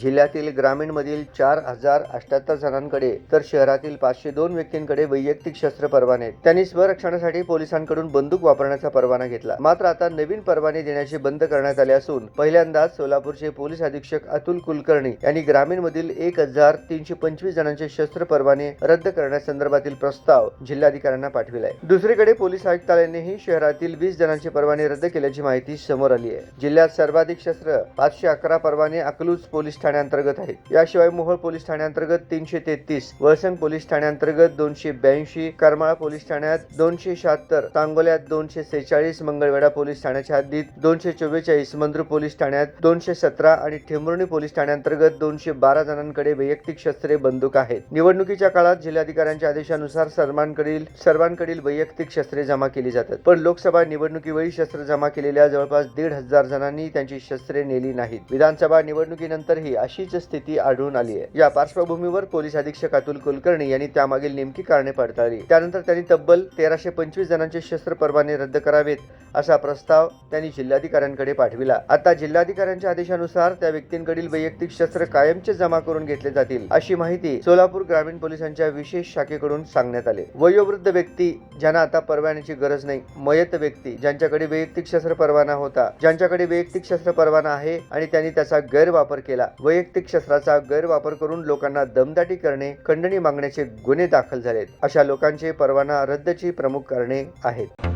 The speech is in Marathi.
जिल्ह्यातील ग्रामीणमधील चार हजार अठ्याहत्तर जणांकडे तर शहरातील पाचशे दोन व्यक्तींकडे वैयक्तिक शस्त्र परवाने. आहेत. त्यांनी स्वरक्षणासाठी पोलिसांकडून बंदूक वापरण्याचा परवाना घेतला. मात्र आता नवीन परवाने देण्याचे बंद करण्यात आले असून पहिल्यांदाच सोलापूरचे पोलीस अधीक्षक अतुल कुलकर्णी यांनी ग्रामीणमधील एक हजार तीनशे पंचवीस जणांचे शस्त्र परवाने रद्द करण्यासंदर्भातील प्रस्ताव जिल्हाधिकाऱ्यांना पाठविलाय. दुसरीकडे पोलीस आयुक्तालयानेही शहरातील वीस जणांचे परवाने रद्द केल्याची माहिती समोर आली आहे जिल्ह्यात सर्वाधिक शस्त्र पाचशे अकरा परवाने अकलूज पोलीस ठाण्याअंतर्गत आहे. याशिवाय मोहोळ पोलीस ठाण्याअंतर्गत तीनशे तेहतीस वळसंग पोलीस ठाण्याअंतर्गत दोनशे ब्याऐंशी करमाळा पोलीस ठाण्यात दोनशे शहात्तर सांगोल्यात दोनशे सेहेचाळीस मंगळवेढा पोलीस ठाण्याच्या हद्दीत दोनशे चव्वेचाळीस मंद्रू पोलीस ठाण्यात दोनशे सतरा आणि ठेंबुर्णी पोलीस ठाण्याअंतर्गत दोनशे बारा जणांकडे वैयक्तिक शस्त्रे बंदूक आहेत. निवडणुकीच्या काळात जिल्हाधिकाऱ्यांच्या आदेशानुसार सर्वांकडील सर्वांकडील वैयक्तिक शस्त्रे जमा केली जातात. पण लोकसभा निवडणुकीवेळी शस्त्र जमा केलेल्या जवळपास दीड हजार जणांनी त्यांची शस्त्रे नेली नाहीत. विधानसभा निवडणुकीनंतरही अशीच स्थिती आढळून आली आहे. या पार्श्वभूमीवर पोलीस अधीक्षक अतुल कुलकर्णी यांनी त्यामागील नेमकी कारणे पडताळली. त्यानंतर त्यांनी तब्बल तेराशे पंचवीस जणांचे शस्त्र परवाने रद्द करावेत असा प्रस्ताव त्यांनी जिल्हाधिकाऱ्यांकडे पाठविला. आता जिल्हाधिकाऱ्यांच्या आदेशानुसार त्या व्यक्तींकडील वैयक्तिक शस्त्र कायमचे जमा करून घेतले जातील अशी माहिती सोलापूर ग्रामीण पोलिसांच्या विशेष शाखेकडून सांगण्यात आले. वयोवृद्ध व्यक्ती ज्यांना आता परवान्याची गरज नाही मयत व्यक्ती ज्यांच्याकडे वैयक्तिक शस्त्र परवाना होता ज्यांच्याकडे वैयक्तिक शस्त्र परवाना आहे आणि त्यांनी त्याचा गैरवापर केला वैयक्तिक शस्त्राचा गैरवापर करून लोकांना दमदाटी करणे खंडणी मागण्याचे गुन्हे दाखल झालेत. अशा लोकांचे परवाना रद्दची प्रमुख कारणे आहेत.